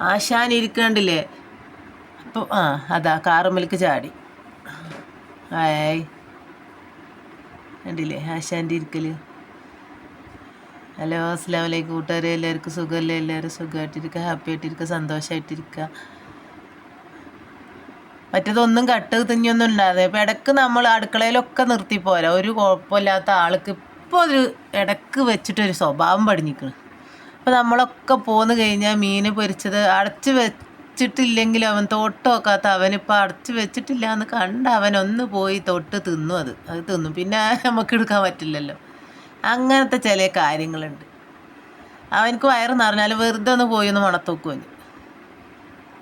ആശാൻ ഇരിക്കണ്ടില്ലേ? അപ്പോൾ ആ അതാ കാറുമ്മലേക്ക് ചാടി. ആയ്. കണ്ടില്ലേ ആശാന്റെ ഇരിക്കൽ? ഹലോ അസ്സാം വലൈക്കും കൂട്ടുകാരെ എല്ലാവർക്കും സുഖമല്ലേ എല്ലാവരും സുഖമായിട്ടിരിക്കുക ഹാപ്പി ആയിട്ടിരിക്കുക സന്തോഷമായിട്ടിരിക്കുക മറ്റേതൊന്നും കട്ട് തിഞ്ഞൊന്നും ഉണ്ടാതെ ഇപ്പം ഇടയ്ക്ക് നമ്മൾ അടുക്കളയിലൊക്കെ നിർത്തിപ്പോരാ ഒരു കുഴപ്പമില്ലാത്ത ആൾക്ക് ഇപ്പോൾ ഒരു ഇടയ്ക്ക് വെച്ചിട്ടൊരു സ്വഭാവം പടിഞ്ഞിക്കണം. അപ്പോൾ നമ്മളൊക്കെ പോന്നു കഴിഞ്ഞാൽ മീൻ പൊരിച്ചത് അടച്ച് വെച്ചിട്ടില്ലെങ്കിൽ അവൻ തൊട്ടോക്കാത്ത അവനിപ്പോൾ അടച്ച് വെച്ചിട്ടില്ല എന്ന് കണ്ട അവൻ ഒന്ന് പോയി തൊട്ട് തിന്നു അത്. അത് തിന്നു. പിന്നെ നമുക്ക് എടുക്കാൻ പറ്റില്ലല്ലോ. അങ്ങനത്തെ ചില കാര്യങ്ങളുണ്ട്. അവനക്ക് വയറ് നിറഞ്ഞാൽ വെറുതെ ഒന്ന് പോയി ഒന്ന് മണത്തോക്കുവന്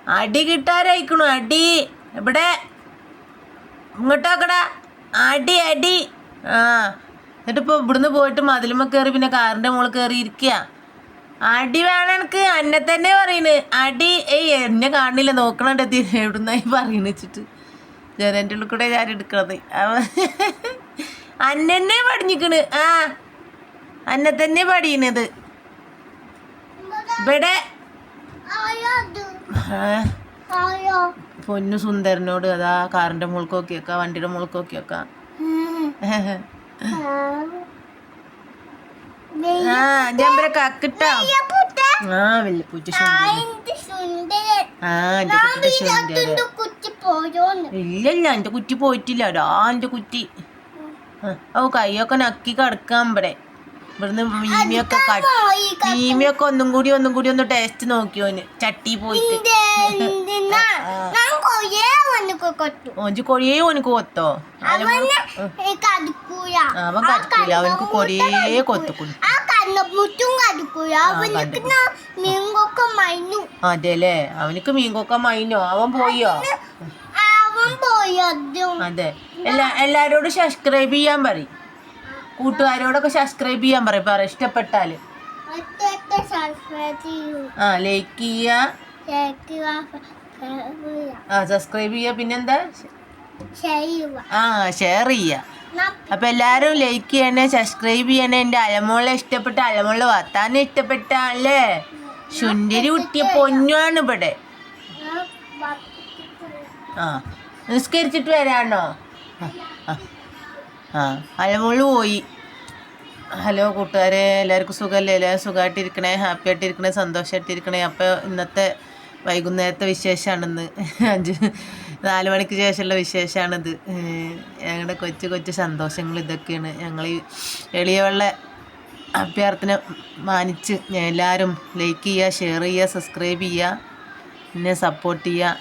അടി കിട്ടാരായിക്കണു അടി. ഇവിടെ ഇങ്ങോട്ടോക്കടാ അടി അടി. ആ. എന്നിട്ടിപ്പോൾ ഇവിടുന്ന് പോയിട്ട് മതിലുമ്മ കയറി പിന്നെ കാറിന്റെ മുകളിൽ കയറി ഇരിക്കുക അടി വേണം എനിക്ക്. അന്നെ തന്നെ പറയുന്നത് അടി ഏയ് എന്നെ കാണില്ല നോക്കണണ്ടെത്തി എവിടുന്നായി പറയുന്നു വെച്ചിട്ട്. ജനന്റെ ഉള്ളിൽ കൂടെ ഞാൻ എടുക്കണത്. അന്നെന്നെ പഠിഞ്ഞിക്കണ് പടിഞ്ഞിക്കണ്. ആ അന്നെ തന്നെ പടിയണത്. ഇവിടെ. പൊന്നു സുന്ദരനോട് അതാ കാറിന്റെ മുൾക്കോക്കിയൊക്കെ വണ്ടിയുടെ മുൾക്കോക്കിയൊക്കെ ആ ജമ്പര കക്കിട്ടോ? ആ വലിയ പൂച്ച സുന്ദരി ആ എന്റെ കുട്ടിയുടെ സുന്ദര ഇല്ലല്ല എന്റെ കുറ്റി പോയിട്ടില്ല. അടാ എന്റെ കുറ്റി. ഓ കൈയൊക്കെ നക്കി കിടക്കാൻ ഇവിടെ. ഇവിടുന്ന് മീമിയൊക്കെ കട്ട് മീമിയൊക്കെ ഒന്നും കൂടി ഒന്നും കൂടി ഒന്ന് ടേസ്റ്റ് നോക്കിയോന് ചട്ടി പോയിട്ട്. ഓഞ്ചി കൊടിയേ ഓനക്ക് കൊത്തോ. അവൻ കടിക്കൂല. അവനക്ക് കൊടിയേ കൊത്തുക്കുന്നു മുറ്റും കടുക്കൂല അവനക്ക് മീൻകൊക്കെ മൈനു? അതെല്ലേ? അവനക്ക് മീൻകൊക്ക മൈനോ. അവൻ പോയോ? അവൻ പോയോ അതെ. എല്ലാ എല്ലാരോടും സബ്സ്ക്രൈബ് ചെയ്യാൻ പറ കൂട്ടുകാരോടൊക്കെ സബ്സ്ക്രൈബ് ചെയ്യാൻ പറയും. പറ ഇഷ്ടപ്പെട്ടാൽ. ചെയ്യൂ. ആ ലൈക്ക് ആ സബ്സ്ക്രൈബ് ചെയ്യ. പിന്നെന്താ? ആ ഷെയർ ചെയ്യുക അപ്പൊ എല്ലാരും ലൈക്ക് ചെയ്യണേ സബ്സ്ക്രൈബ് ചെയ്യണേ. എന്റെ അലമോളെ ഇഷ്ടപ്പെട്ട അലമോളെ വർത്താനം ഇഷ്ടപ്പെട്ടല്ലേ ശുണ്ടിരി കുട്ടിയ പൊന്നാണ് ഇവിടെ. ആ നിസ്കരിച്ചിട്ട് വരാണോ. ആ അലമോൾ പോയി. ഹലോ കൂട്ടുകാരെ എല്ലാവർക്കും സുഖമല്ലേ എല്ലാവരും സുഖമായിട്ടിരിക്കണേ ഹാപ്പി ആയിട്ടിരിക്കണേ സന്തോഷമായിട്ടിരിക്കണേ അപ്പോൾ ഇന്നത്തെ വൈകുന്നേരത്തെ വിശേഷമാണെന്ന് അഞ്ച് നാല് മണിക്ക് ശേഷമുള്ള വിശേഷമാണിത്. ഞങ്ങളുടെ കൊച്ചു കൊച്ചു സന്തോഷങ്ങൾ ഇതൊക്കെയാണ്. ഞങ്ങൾ ഈ എളിയവെള്ള അഭ്യർത്ഥന മാനിച്ച് എല്ലാവരും ലൈക്ക് ചെയ്യുക ഷെയർ ചെയ്യുക സബ്സ്ക്രൈബ് ചെയ്യുക എന്നെ സപ്പോർട്ട് ചെയ്യുക.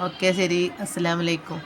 ഓക്കെ ശരി. അസ്സാം വലൈക്കും